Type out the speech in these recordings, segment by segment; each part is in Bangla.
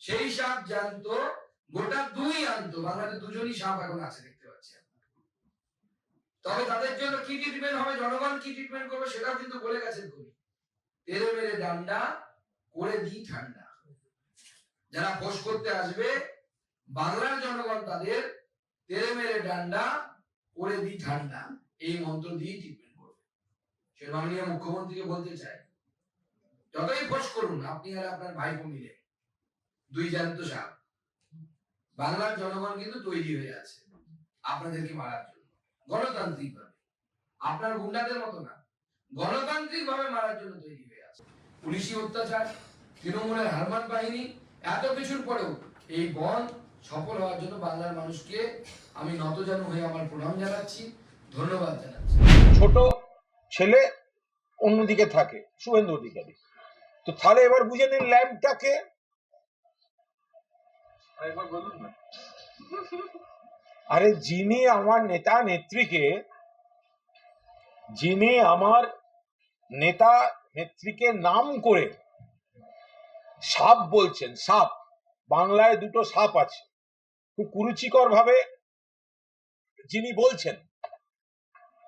সেই সাপ জানতো, গোটা দুই আনতো বাংলাদেশে দুজনই সাপ এখন আছে দেখতে পাচ্ছি তবে তাদের জন্য কি ট্রিটমেন্ট হবে, জনগণ কি ট্রিটমেন্ট করবে সেটাও কিন্তু বলে গেছেন কবি। তেরে মেরে ডান্ডা করে দিই ঠান্ডা। যারা ফোস করতে আসবে, বাংলার জনগণ তাদের তেরে মেরে ডান্ডা করে দিই ঠান্ডা, এই মন্ত্র দিয়ে ট্রিটমেন্ট করবে। সে মাননীয় মুখ্যমন্ত্রীকে বলতে চাই, যতই ফোস করুন, আপনি আর আপনার ভাইপো মিলে দুই জ্যান্ত সাপ। বাংলার জনগণ কিন্তু তৈরি হয়ে আছে আপনাদেরকে মারার জন্য। গণতান্ত্রিক ভাবে। আপনার গুন্ডাদের মতো না। গণতান্ত্রিক ভাবে মারার জন্য তৈরি হয়ে আছে। পুলিশি অত্যাচার, তৃণমূলের হারমান বাহিনী, এত কিছুর পরেও এই বন সফল হওয়ার জন্য বাংলার মানুষকে আমি নতজানু হয়ে আমার প্রণাম জানাচ্ছি, ধন্যবাদ জানাচ্ছি। ছোট ছেলে অন্যদিকে থাকে, শুভেন্দু অধিকারী। তো তাহলে এবার বুঝে নিন ল্যাম্পটাকে আরে যিনি আমার নেতা নেত্রীকে, যিনি আমার নেতা নেত্রীকে নাম করে সাপ বলছেন, সাপ। বাংলায় দুটো সাপ আছে। খুব কুরুচিকর ভাবে যিনি বলছেন।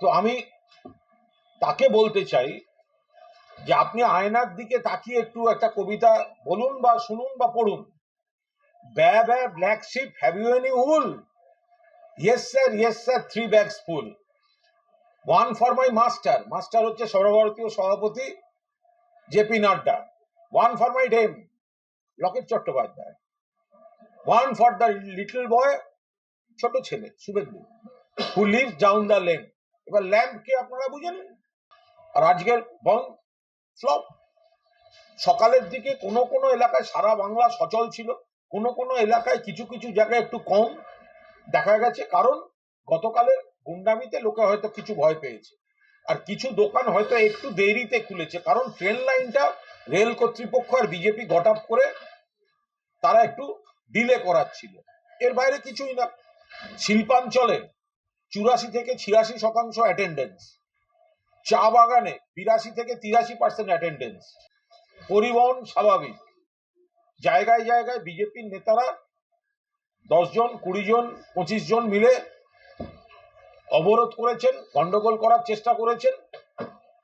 তো আমি তাকে বলতে চাই যে আপনি আয়নার দিকে তাকিয়ে একটু একটা কবিতা বলুন বা শুনুন বা পড়ুন। Baa baa black sheep have you any wool yes sir yes sir three bags full one for my master master হচ্ছে সর্বভারতীয় সভাপতি JP Nadda. One for my dame Locket Chattopadhyay. One for the little boy ছোট ছেলে, Suvendu. Who live down the lane এবার ল্যাম্প কে আপনারা বুঝেন? আর আজকের বং ফ্লপ সকালের দিকে কোনো কোনো এলাকায় সারা বাংলা সচল ছিল। কোনো কোনো এলাকায় কিছু কিছু জায়গায় একটু কম দেখা গেছে। কারণ গতকালের গুন্ডামিতে লোকে হয়তো কিছু ভয় পেয়েছে। আর কিছু দোকান হয়তো একটু দেরিতে খুলেছে। কারণ ট্রেন লাইনটা রেল কর্তৃপক্ষ আর বিজেপি গট আপ করে তারা একটু ডিলে করাচ্ছিল। এর বাইরে কিছুই না। শিল্পাঞ্চলে চুরাশি থেকে ছিয়াশি শতাংশ অ্যাটেন্ডেন্স চা বাগানে বিরাশি থেকে তিরাশি পার্সেন্ট অ্যাটেন্ডেন্স পরিবহন স্বাভাবিক। জায়গায় জায়গায় বিজেপির নেতারা দশজন কুড়ি জন পঁচিশ জন মিলে অবরোধ করেছেন, গন্ডগোল করার চেষ্টা করেছেন,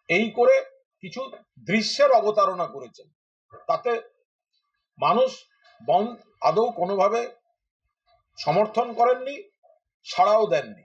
এই করে কিছু দৃশ্যের অবতারণা করেছেন। তাতে মানুষ বন্ধ আদৌ কোনোভাবে সমর্থন করেননি, সাড়াও দেননি।